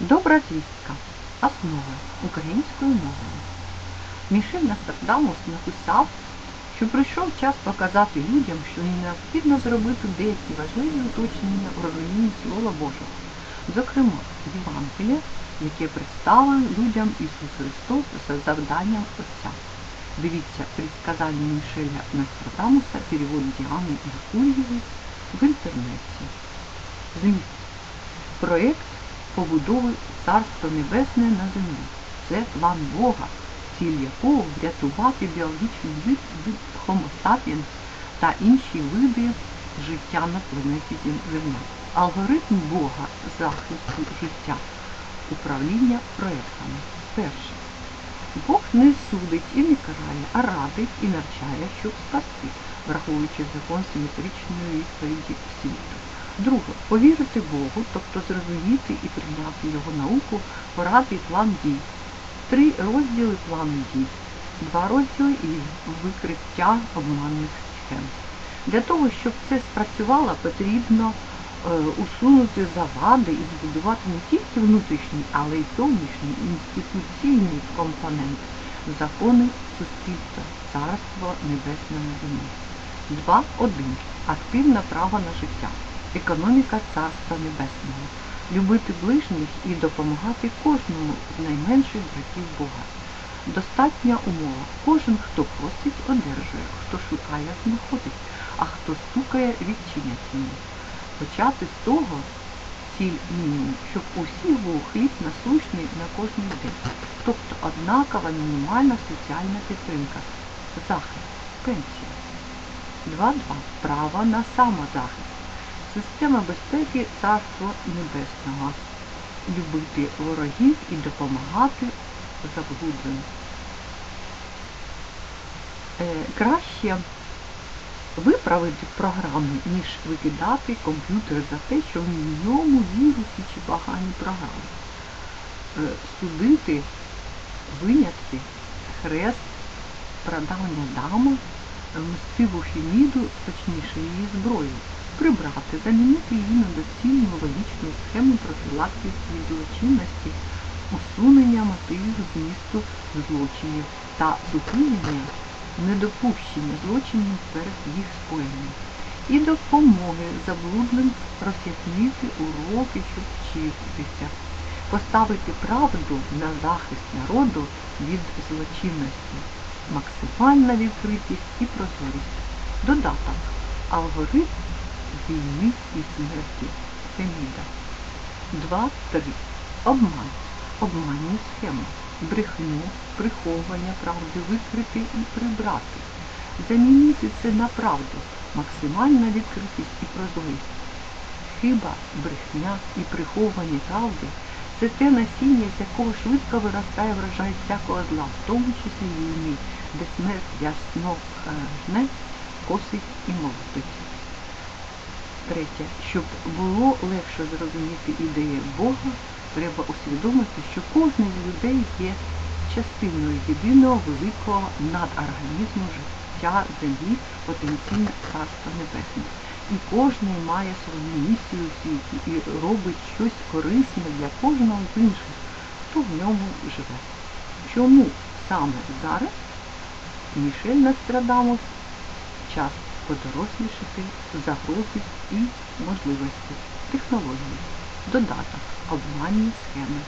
Добра звістка. Основа української мови. Мішель Нострадамус написав, що прийшов час показати людям, що необхідно зробити деякі важливі уточнення у розумінні Слова Божого. Зокрема, Євангелія, яке представив людям Ісус Христос за завданням Отця. Дивіться предсказання Мішеля Нострадамуса, перевод Діани Іркульєвої в інтернеті. Зміст. Проєкт побудови Царства Небесне на землі. Це план Бога, ціль якого врятувати біологічний вид від Homo sapiens та інші види життя на планеті Земля. Алгоритм Бога захисту життя, управління проєктами. Перше. Бог не судить і не карає, а радить і навчає, щоб спасти, враховуючи закон симетричної відповіді світу. Друге, повірити Богу, тобто зрозуміти і прийняти Його науку, поради і план дій. Три розділи плану дій. Два розділи і викриття обманних схем. Для того, щоб це спрацювало, потрібно е, усунути завади і збудувати не тільки внутрішній, але й зовнішній інституційний компонент закони суспільства, царство небесне на землі. 2.1. Активне право на життя. Економіка Царства Небесного. Любити ближніх і допомагати кожному з найменших братів Бога. Достатня умова. Кожен, хто просить, одержує, хто шукає, знаходить, а хто стукає, відчинять йому. Почати з того ціль мінімум, щоб у всіх був хліб насущний на кожний день. Тобто однакова мінімальна соціальна підтримка. Захист, пенсія. 2.2. Право на самозахист. Система безпеки Царство Небесного. Любити ворогів і допомагати заблудженим. Краще виправити програми, ніж викидати комп'ютер за те, що в ньому віруси чи погані програми. Е, судити винятки, хрест, продавання дама, мстиву фіміду, точніше її зброю прибрати, замінити її на доцільну логічну схему профілактики злочинності, усунення мотивів змісту злочинів та зупинення недопущення злочинів перед їх скоєнням і допомоги заблудлим роз'яснити уроки, щоб вчитися, поставити правду на захист народу від злочинності, максимальна відкритість і прозорість. Додаток. Алгоритм війни і смерті. Феміда. 2.3. Обман. Обманні схеми. Брехню, приховування правди викрити і прибрати. Замінити це на правду. Максимальна відкритість і прозорість. Хиба, брехня і приховування правди це те насіння, з якого швидко виростає врожай всякого зла, в тому числі війни, де смерть ясно жне, косить і молотить. Третє, щоб було легше зрозуміти ідеї Бога, треба усвідомити, що кожен з людей є частиною єдиного великого надорганізму життя землі, потенційне царство небесне. І кожен має свою місію у світі і робить щось корисне для кожного з інших, хто в ньому живе. Чому саме зараз Мішель Нострадамус час подорослішати, загрози і можливості, технології, додаток, обманні схеми.